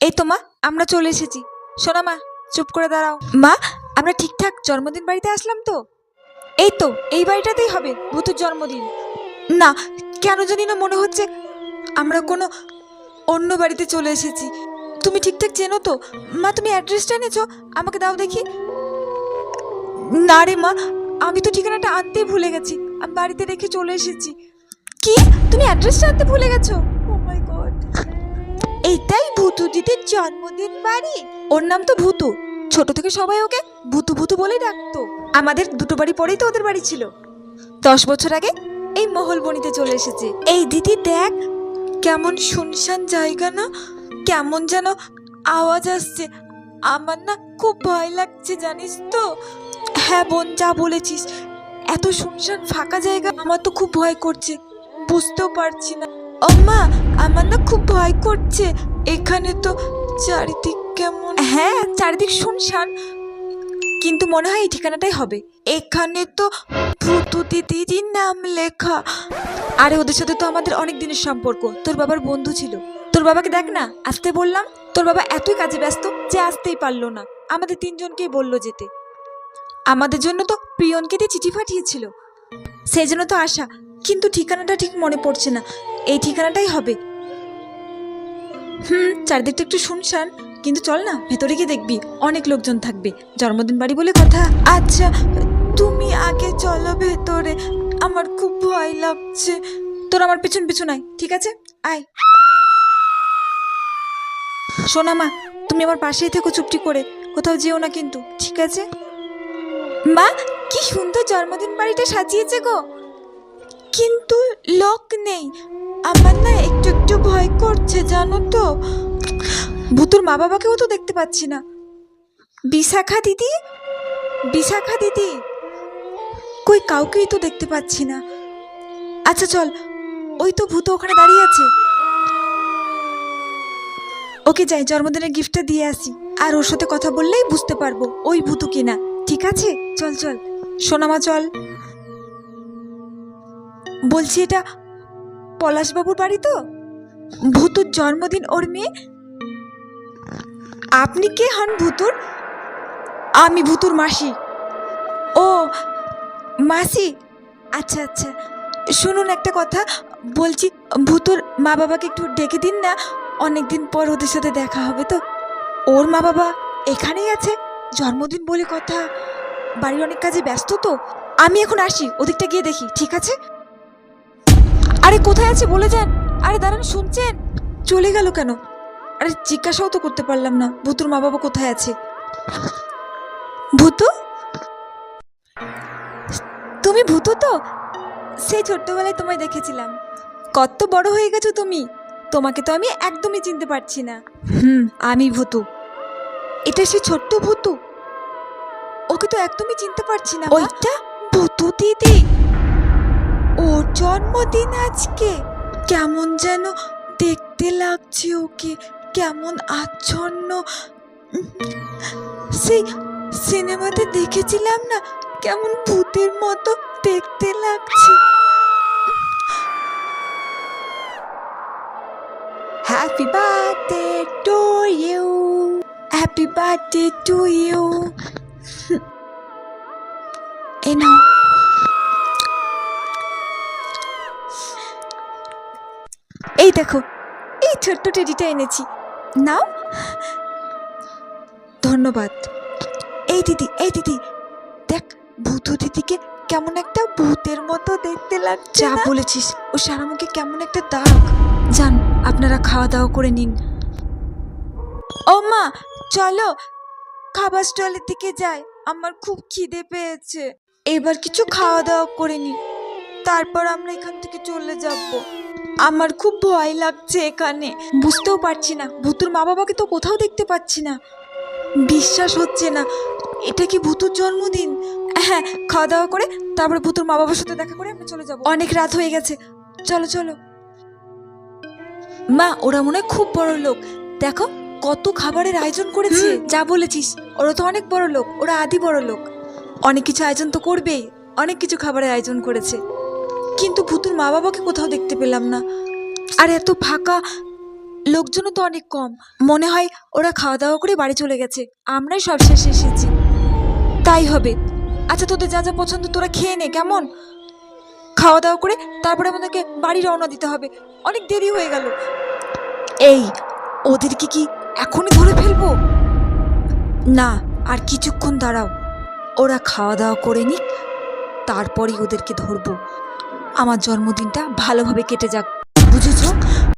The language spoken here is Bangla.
এই তো মা, আমরা চলে এসেছি। শোনো মা, চুপ করে দাঁড়াও। মা, আমরা ঠিকঠাক জন্মদিন বাড়িতে আসলাম তো? এই তো, এই বাড়িটাতেই হবে ভূতুর জন্মদিন। না, কেন জানি না মনে হচ্ছে আমরা কোনো অন্য বাড়িতে চলে এসেছি। তুমি ঠিকঠাক চেনো তো? মা, তুমি অ্যাড্রেসটা এনেছো? আমাকে দাও দেখি। না রে মা, আমি তো ঠিকানাটা আনতেই ভুলে গেছি। আমি বাড়িতে রেখে চলে এসেছি। কি? তুমি অ্যাড্রেসটা আনতে ভুলে গেছো? এইটাই ভূতু দিদির জন্মদিন বাড়ি। ওর নাম তো ভূতু। ছোট থেকে সবাই ওকে ভূতু ভূতু বলেই ডাকতো। আমাদের দুটো বাড়ি পরেই তো ওদের বাড়ি ছিল। দশ বছর আগে এই মহলবনিতে চলে এসেছে। এই দিদি দেখ, কেমন শুনশান জায়গা না? কেমন যেন আওয়াজ আসছে। আমার না খুব ভয় লাগছে, জানিস তো? হ্যাঁ বোন, যা বলেছিস। এত শুনশান ফাঁকা জায়গা, আমার তো খুব ভয় করছে। বুঝতেও পারছি না। ও মা আমার না খুব ভয় করছে। এখানে তো চারিদিক কেমন? হ্যাঁ চারিদিক শুনশান। কিন্তু মনে হয় এই ঠিকানাটাই হবে। এখানে তো ভূতু দিদির নাম লেখা। আরে ওদের সাথে তো আমাদের অনেক দিনের সম্পর্ক। তোর বাবার বন্ধু ছিল। তোর বাবাকে দেখ না আসতে বললাম। তোর বাবা এতই কাজে ব্যস্ত যে আসতেই পারল না। আমাদের তিনজনকেই বলল যেতে। আমাদের জন্য তো প্রিয়নকে দিয়ে চিঠি পাঠিয়েছিল। সেই জন্য তো আসা কিন্তু ঠিকানাটা ঠিক মনে পড়ছে না। এই ঠিকানাটাই হবে। হুম চারদিকটা একটু শুনশান। কিন্তু চল না, ভেতরে গিয়ে দেখবি, অনেক লোকজন থাকবে। জন্মদিন বাড়ি বলে কথা। আচ্ছা তুমি আগে চলো ভেতরে। আমার খুব ভয় লাগছে। তোর আমার পিছন পিছন আয়, ঠিক আছে? আয়। শোনা মা, তুমি আমার পাশেই থেকো চুপটি করে। কোথাও যেও না কিন্তু, ঠিক আছে? মা, কি সুন্দর জন্মদিন বাড়িটা সাজিয়েছে গো। কিন্তু লোক নেই। আমার না একটু একটু ভয় করছে, জানো তো। ভুতুর মা বাবাকেও তো দেখতে পাচ্ছি না। বিশাখা দিদি? বিশাখা দিদি? কই, কাউকেই তো দেখতে পাচ্ছি না। আচ্ছা চল। ওই তো ভূত ওখানে দাঁড়িয়ে আছে। ওকে যাই, জন্মদিনের গিফটটা দিয়ে আসি। আর ওর সাথে কথা বললেই বুঝতে পারব ওই ভূতু কিনা। ঠিক আছে? চল চল। সোনামা, চল। বলছি এটা পলাশবাবুর বাড়ি তো? ভূতুর জন্মদিন ওর মেয়ে? আপনি কে হন ভূতুর? আমি ভূতুর মাসি। ও, মাসি? আচ্ছা আচ্ছা। শুনুন একটা কথা, বলছি ভূতুর মা বাবাকে একটু ডেকে দিন না, অনেকদিন পর ওদের সাথে দেখা হবে তো। ওর মা বাবা এখানেই আছে, জন্মদিন বলে কথা, বাড়ির অনেক কাজে ব্যস্ত তো। আমি এখন আসি, ওদিকটা গিয়ে দেখি, ঠিক আছে? আরে কোথায় আছে বলে যান। আরে দাঁড়ান শুনছেন? চলে গেল কেন? আরে জিজ্ঞাসাও তো করতে পারলাম না ভূতুর মা বাবা কোথায় আছে? ভূতু? তুমি ভূতু তো? সেই ছোট্টবেলায় তোমায় দেখেছিলাম। কত বড় হয়ে গেছো তুমি। তোমাকে তো আমি একদমই চিনতে পারছি না। হুম আমি ভূতু। এটা সে ছোট্ট ভূতু? ওকে তো একদমই চিনতে পারছি না ওইটা ভূতু দিদি। জন্মদিন আজকে। কেমন যেন দেখতে লাগছে ওকে, কেমন আচ্ছন্ন। সেই সিনেমাতে দেখেছিলাম না, কেমন ভূতের মতো দেখতে লাগছে। Happy birthday to you happy birthday to you এই দেখো এই ছোট্ট টেডিটা এনেছি। নাও। ধন্যবাদ। এই দিদি এই দিদি দেখ ভূত দিদিকে কেমন একটা ভূতের মতো দেখতে লাগছে যা বলেছিস। ও সারা মুখে কেমন একটা দাগ যান আপনারা খাওয়া দাওয়া করে নিন। ও মা চলো। খাবার স্টলের দিকে যাই। আমার খুব খিদে পেয়েছে। এবার কিছু খাওয়া দাওয়া করে নি তারপর আমরা এখান থেকে চলে যাব। আমার খুব ভয় লাগছে এখানে। বুঝতেও পারছি না ভূতুর মা বাবাকে তো কোথাও দেখতে পাচ্ছি না। বিশ্বাস হচ্ছে না এটা কি ভূতুর জন্মদিন? হ্যাঁ খাওয়া দাওয়া করে তারপরে ভূতুর মা বাবার সাথে দেখা করে আমরা চলে যাব। অনেক রাত হয়ে গেছে চলো চলো। মা ওরা মনে হয় খুব বড় লোক। দেখো কত খাবারের আয়োজন করেছে। যা বলেছিস ওরা তো অনেক বড় লোক ওরা আদি বড় লোক। অনেক কিছু আয়োজন তো করবেই অনেক কিছু খাবারের আয়োজন করেছে। কিন্তু ভূতুর মা বাবাকে কোথাও দেখতে পেলাম না। আর এত ফাঁকা, লোকজনও তো অনেক কম। মনে হয় ওরা খাওয়া দাওয়া করে বাড়ি চলে গেছে। আমরাই সব শেষে এসেছি। তাই হবে। আচ্ছা তোদের যা যা পছন্দ তোরা খেয়ে নে, কেমন? খাওয়া দাওয়া করে তারপরে আমাদেরকে বাড়ি রওনা দিতে হবে। অনেক দেরি হয়ে গেল। এই, ওদেরকে কি এখনই ধরে ফেলব? না, আর কিছুক্ষণ দাঁড়াও। ওরা খাওয়া দাওয়া করে নিক, তারপরেই ওদেরকে ধরবো। আমার জন্মদিনটা ভালোভাবে কেটে যাক।